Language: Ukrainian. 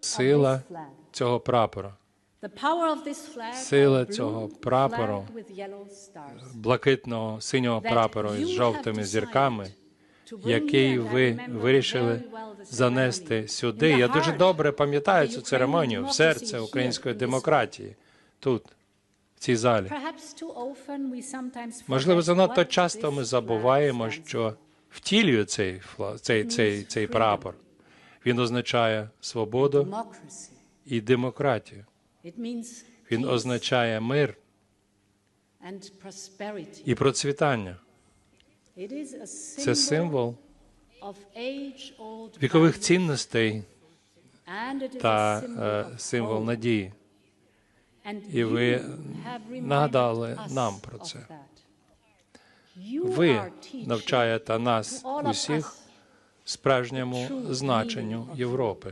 Сила цього прапора, Сила цього прапору, блакитного синього прапору із жовтими зірками, який ви вирішили занести сюди. Я дуже добре пам'ятаю цю церемонію в серце української демократії тут, в цій залі. Можливо, занадто часто ми забуваємо, що втілює цей цей, цей, цей прапор. Він означає свободу і демократію. Він означає мир і процвітання. Це символ вікових цінностей та е, символ надії. І ви нагадали нам про це. Ви навчаєте нас усіх справжньому значенню Європи.